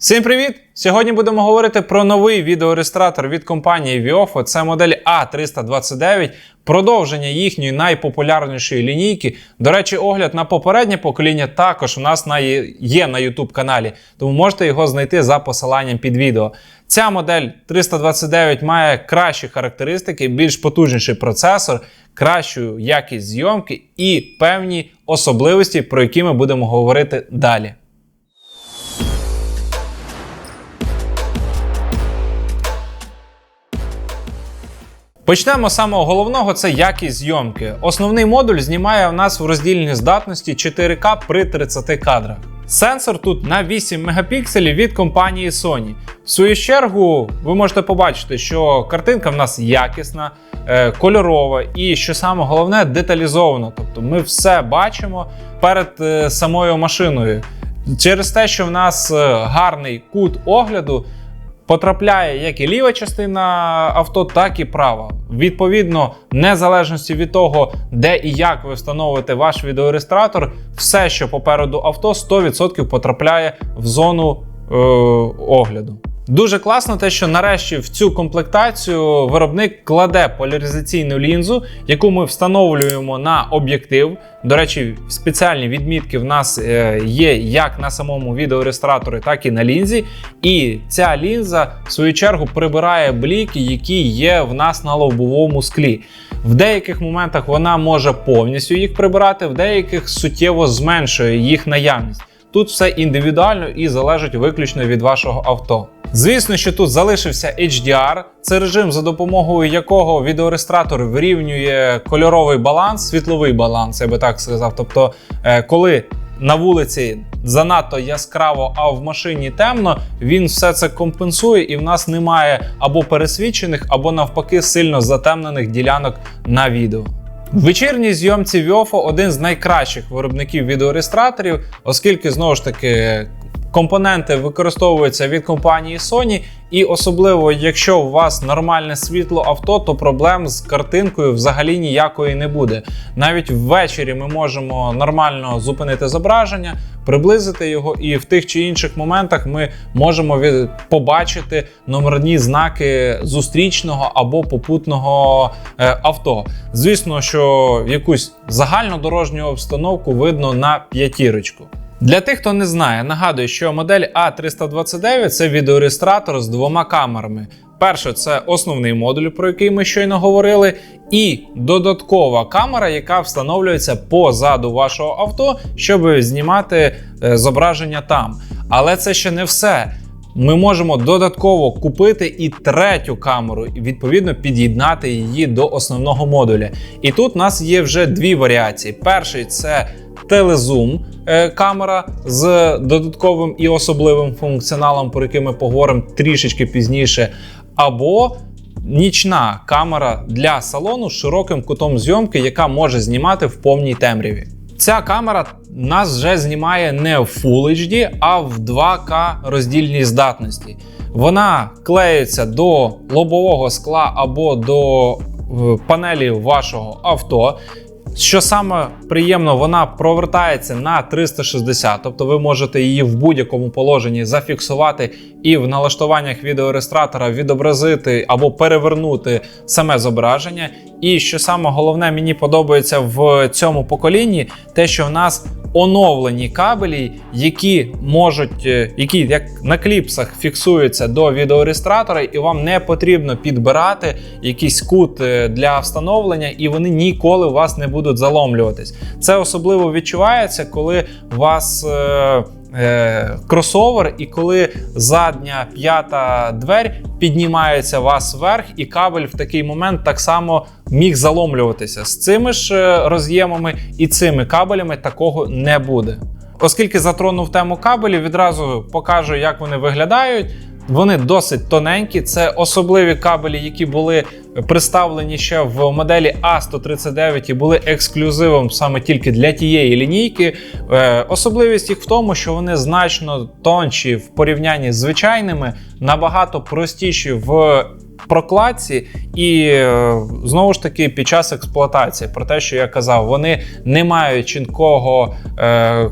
Всім привіт! Сьогодні будемо говорити про новий відеореєстратор від компанії Viofo. Це модель A329, продовження їхньої найпопулярнішої лінійки. До речі, огляд на попереднє покоління також у нас на є на YouTube каналі, тому можете його знайти за посиланням під відео. Ця модель 329 має кращі характеристики, більш потужніший процесор, кращу якість зйомки і певні особливості, про які ми будемо говорити далі. Почнемо з самого головного це якість зйомки. Основний модуль знімає у нас в роздільній здатності 4К при 30 кадрах. Сенсор тут на 8 мегапікселів від компанії Sony. В свою чергу, ви можете побачити, що картинка в нас якісна, е, кольорова і, що саме головне, деталізована. Тобто ми все бачимо перед е, самою машиною. Через те, що в нас е, гарний кут огляду, потрапляє як і ліва частина авто, так і права. Відповідно, незалежності від того, де і як ви встановите ваш відеореєстратор, все, що попереду авто, 100% потрапляє в зону е, огляду. Дуже класно те, що нарешті в цю комплектацію виробник кладе поляризаційну лінзу, яку ми встановлюємо на об'єктив. До речі, спеціальні відмітки в нас е, є як на самому відеореєстраторі, так і на лінзі. І ця лінза, в свою чергу, прибирає бліки, які є в нас на лобовому склі. В деяких моментах вона може повністю їх прибирати, в деяких суттєво зменшує їх наявність. Тут все індивідуально і залежить виключно від вашого авто. Звісно, що тут залишився HDR, це режим, за допомогою якого відеореєстратор вирівнює кольоровий баланс, світловий баланс, я би так сказав. Тобто, е, коли на вулиці занадто яскраво, а в машині темно, він все це компенсує, і в нас немає або пересвічених, або навпаки сильно затемнених ділянок на відео. В вечірній зйомці Viofo один з найкращих виробників відеореєстраторів, оскільки знову ж таки компоненти використовуються від компанії Sony, і особливо, якщо у вас нормальне світло авто, то проблем з картинкою взагалі ніякої не буде. Навіть ввечері ми можемо нормально зупинити зображення, приблизити його, і в тих чи інших моментах ми можемо побачити номерні знаки зустрічного або попутного е, авто. Звісно, що якусь загальнодорожню обстановку видно на п'ятірочку. Для тих, хто не знає, нагадую, що модель A329 це відеореєстратор з двома камерами. Перше, це основний модуль, про який ми щойно говорили, і додаткова камера, яка встановлюється позаду вашого авто, щоб знімати е, зображення там. Але це ще не все. Ми можемо додатково купити і третю камеру, і відповідно під'єднати її до основного модуля. І тут у нас є вже дві варіації. Перший це телезум е, камера з додатковим і особливим функціоналом, про який ми поговоримо трішечки пізніше. Або нічна камера для салону з широким кутом зйомки, яка може знімати в повній темряві. Ця камера нас вже знімає не в Full HD, а в 2К роздільній здатності. Вона клеїться до лобового скла або до е, панелі вашого авто. Що саме приємно, вона провертається на 360, тобто ви можете її в будь-якому положенні зафіксувати і в налаштуваннях відеореєстратора відобразити або перевернути саме зображення. І що саме головне, мені подобається в цьому поколінні, те, що в нас оновлені кабелі, які можуть, е, які як на кліпсах фіксуються до відеореєстратора, і вам не потрібно підбирати якийсь кут е, для встановлення, і вони ніколи у вас не будуть заломлюватись. Це особливо відчувається, коли у вас. Е е, кросовер, і коли задня п'ята двері піднімається вас вверх, і кабель в такий момент так само міг заломлюватися. З цими ж е, роз'ємами і цими кабелями такого не буде. Оскільки затронув тему кабелів, відразу покажу, як вони виглядають. Вони досить тоненькі. Це особливі кабелі, які були представлені ще в моделі А139 і були ексклюзивом саме тільки для тієї лінійки. Е, особливість їх в тому, що вони значно тонші в порівнянні з звичайними, набагато простіші в прокладці, і е, знову ж таки під час експлуатації, про те, що я казав, вони не мають чіткого е,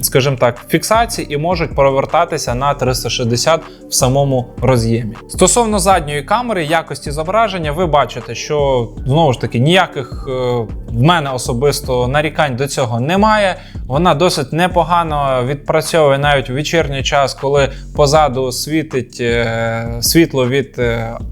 скажімо так, фіксації і можуть провертатися на 360 в самому роз'ємі. Стосовно задньої камери, якості зображення, ви бачите, що знову ж таки ніяких е, в мене особисто нарікань до цього немає. Вона досить непогано відпрацьовує навіть у вечірній час, коли позаду світить світло від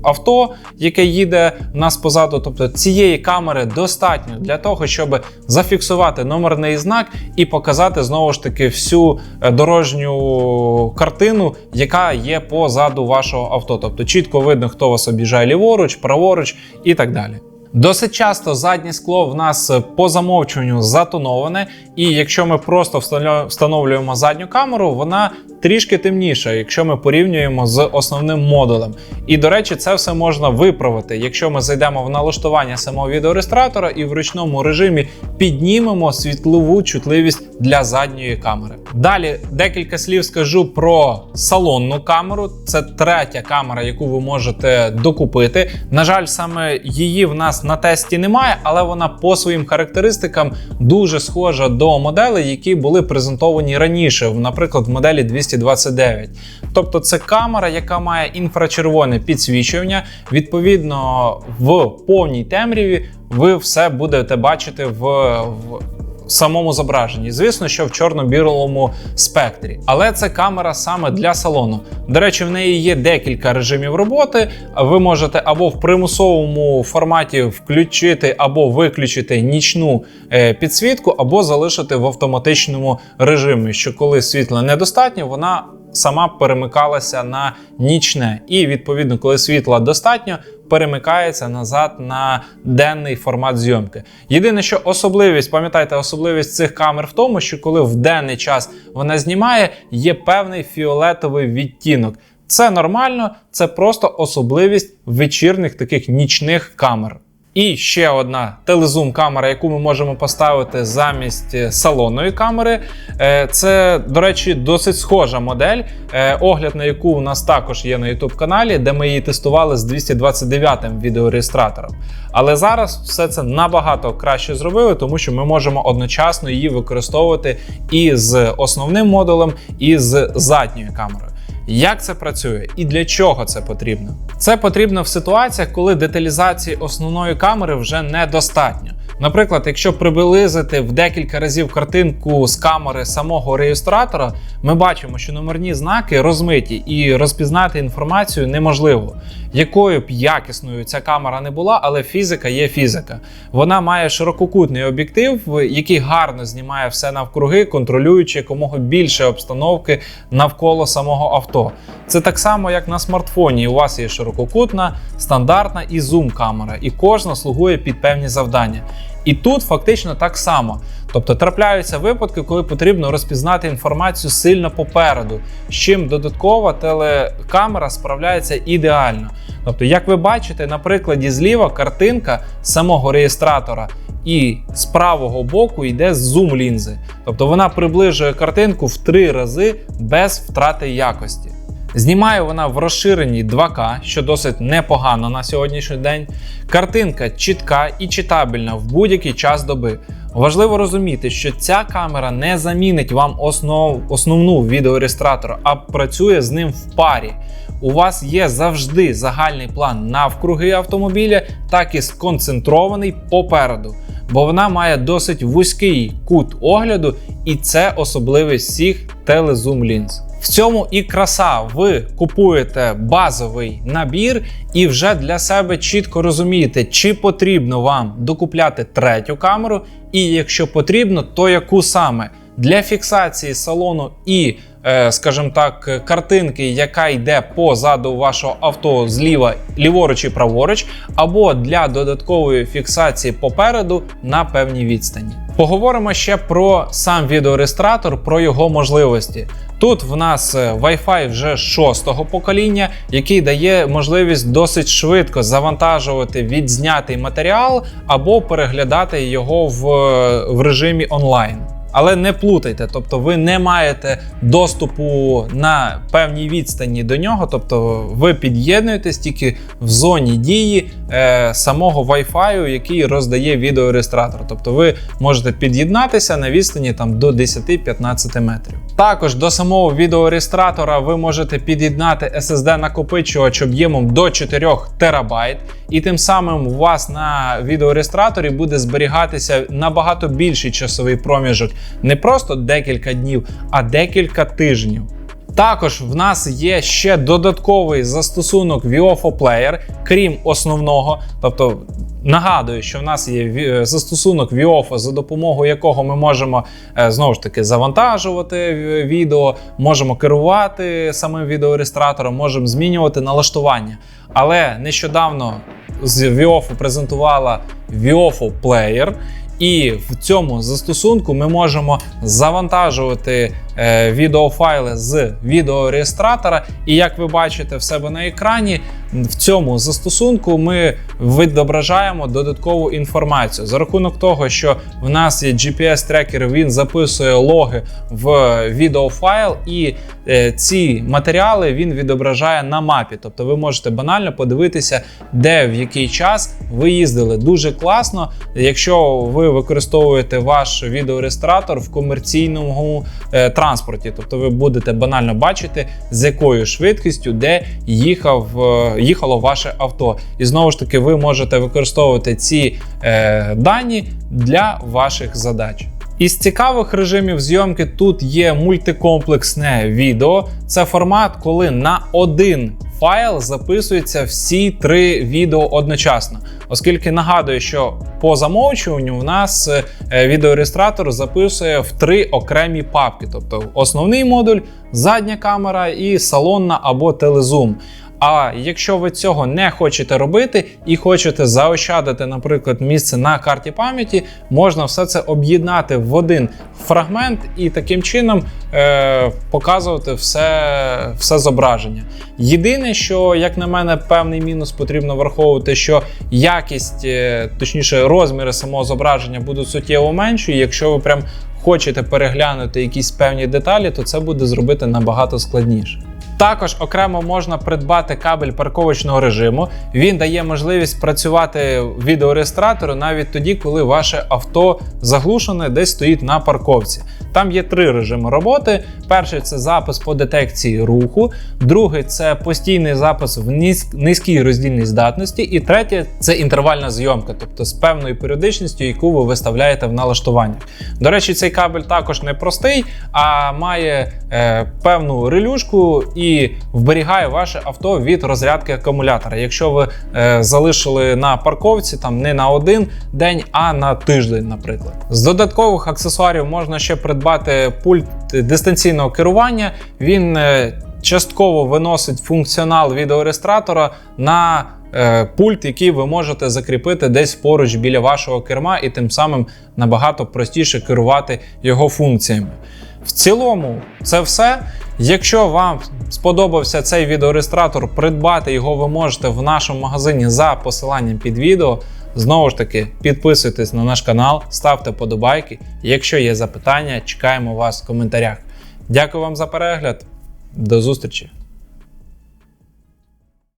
авто, яке їде в нас позаду. Тобто цієї камери достатньо для того, щоб зафіксувати номерний знак і показати знову ж таки всю е, дорожню картину, яка є позаду вашого авто. Тобто чітко видно, хто вас об'їжджає ліворуч, праворуч і так далі. Досить часто заднє скло в нас по замовчуванню затоноване, і якщо ми просто встановлюємо задню камеру, вона трішки темніша, якщо ми порівнюємо з основним модулем. І до речі, це все можна виправити, якщо ми зайдемо в налаштування самого відеореєстратора і в ручному режимі піднімемо світлову чутливість для задньої камери. Далі декілька слів скажу про салонну камеру. Це третя камера, яку ви можете докупити. На жаль, саме її в нас на тесті немає, але вона по своїм характеристикам дуже схожа до моделей, які були презентовані раніше, наприклад, в моделі 229. Тобто, це камера, яка має інфрачервоне підсвічування. Відповідно, в повній темряві ви все будете бачити в. в самому зображенні. Звісно, що в чорно-білому спектрі. Але це камера саме для салону. До речі, в неї є декілька режимів роботи. Ви можете або в примусовому форматі включити або виключити нічну е, підсвітку, або залишити в автоматичному режимі, що коли світла недостатньо, вона сама перемикалася на нічне. І відповідно, коли світла достатньо, перемикається назад на денний формат зйомки. Єдине, що особливість, пам'ятайте, особливість цих камер в тому, що коли в денний час вона знімає, є певний фіолетовий відтінок. Це нормально, це просто особливість вечірних таких нічних камер. І ще одна телезум камера, яку ми можемо поставити замість е, салонної камери. Е, Це, до речі, досить схожа модель, е, огляд на яку у нас також є на YouTube каналі, де ми її тестували з 229-м відеореєстратором. Але зараз все це набагато краще зробили, тому що ми можемо одночасно її використовувати і з основним модулем, і з задньою камерою. Як це працює і для чого це потрібно? Це потрібно в ситуаціях, коли деталізації основної камери вже недостатньо. Наприклад, якщо приблизити в декілька разів картинку з камери самого реєстратора, ми бачимо, що номерні знаки розмиті і розпізнати інформацію неможливо. Якою б якісною ця камера не була, але фізика є фізика. Вона має ширококутний об'єктив, який гарно знімає все навкруги, контролюючи якомога більше обстановки навколо самого авто. Це так само, як на смартфоні. У вас є ширококутна, стандартна і зум камера, і кожна слугує під певні завдання. І тут фактично так само. Тобто трапляються випадки, коли потрібно розпізнати інформацію сильно попереду, з чим додаткова телекамера справляється ідеально. Тобто, як ви бачите, на прикладі зліва картинка самого реєстратора, і з правого боку йде зум лінзи. Тобто вона приближує картинку в три рази без втрати якості. Знімає вона в розширенні 2К, що досить непогано на сьогоднішній день. Картинка чітка і читабельна в будь-який час доби. Важливо розуміти, що ця камера не замінить вам основ, основну відеореєстратора, а працює з ним в парі. У вас є завжди загальний план навкруги автомобіля, так і сконцентрований попереду, бо вона має досить вузький кут огляду, і це особливість всіх телезум лінз. В цьому і краса. Ви купуєте базовий набір і вже для себе чітко розумієте, чи потрібно вам докупляти третю камеру, і якщо потрібно, то яку саме для фіксації салону і, е, скажімо так, картинки, яка йде позаду вашого авто зліва, ліворуч і праворуч, або для додаткової фіксації попереду на певній відстані. Поговоримо ще про сам відеореєстратор, про його можливості. Тут в нас е, Wi-Fi вже шостого покоління, який дає можливість досить швидко завантажувати відзнятий матеріал або переглядати його в, в режимі онлайн. Але не плутайте, тобто ви не маєте доступу на певній відстані до нього, тобто ви під'єднуєтесь тільки в зоні дії е, самого Wi-Fi, який роздає відеореєстратор. Тобто ви можете під'єднатися на відстані там до 10-15 метрів. Також до самого відеореєстратора ви можете під'єднати SSD накопичувач об'ємом до 4 терабайт, і тим самим у вас на відеореєстраторі буде зберігатися набагато більший часовий проміжок, не просто декілька днів, а декілька тижнів. Також в нас є ще додатковий застосунок VIOFO Player, крім основного. Тобто нагадую, що в нас є застосунок VIOFO, за допомогою якого ми можемо е, знову ж таки завантажувати е, відео, можемо керувати самим відеореєстратором, можемо змінювати налаштування. Але нещодавно з VIOFO презентувала VIOFO Player. І в цьому застосунку ми можемо завантажувати е, відеофайли з відеореєстратора. І як ви бачите в себе на екрані, в цьому застосунку ми відображаємо додаткову інформацію. За рахунок того, що в нас є GPS-трекер, він записує логи в відеофайл, і е, ці матеріали він відображає на мапі. Тобто ви можете банально подивитися, де в який час ви їздили. Дуже класно, якщо ви використовуєте ваш відеореєстратор в комерційному е, транспорті. Тобто ви будете банально бачити, з якою швидкістю де їхав, е, їхало ваше авто. І знову ж таки, ви можете використовувати ці е, дані для ваших задач. Із цікавих режимів зйомки тут є мультикомплексне відео. Це формат, коли на один файл записуються всі три відео одночасно. Оскільки нагадую, що по замовчуванню в нас е, відеореєстратор записує в три окремі папки: тобто основний модуль, задня камера і салонна або телезум. А якщо ви цього не хочете робити і хочете заощадити, наприклад, місце на карті пам'яті, можна все це об'єднати в один фрагмент і таким чином е, показувати все, все зображення. Єдине, що, як на мене, певний мінус потрібно враховувати, що якість, е, точніше, розміри самого зображення будуть суттєво менші. Якщо ви прям хочете переглянути якісь певні деталі, то це буде зробити набагато складніше. Також окремо можна придбати кабель парковочного режиму. Він дає можливість працювати відеореєстратору навіть тоді, коли ваше авто заглушене десь стоїть на парковці. Там є три режими роботи. Перший це запис по детекції руху, другий це постійний запис в низькій роздільній здатності, і третє це інтервальна зйомка, тобто з певною періодичністю, яку ви виставляєте в налаштуваннях. До речі, цей кабель також не простий, а має е, певну релюшку і вберігає ваше авто від розрядки акумулятора. Якщо ви е, залишили на парковці там не на один день, а на тиждень, наприклад. З додаткових аксесуарів можна ще придбати пульт дистанційного керування. Він е, частково виносить функціонал відеореєстратора на е, пульт, який ви можете закріпити десь поруч біля вашого керма, і тим самим набагато простіше керувати його функціями. В цілому, це все. Якщо вам сподобався цей відеореєстратор, придбати його ви можете в нашому магазині за посиланням під відео. Знову ж таки, підписуйтесь на наш канал, ставте подобайки. Якщо є запитання, чекаємо вас в коментарях. Дякую вам за перегляд. До зустрічі!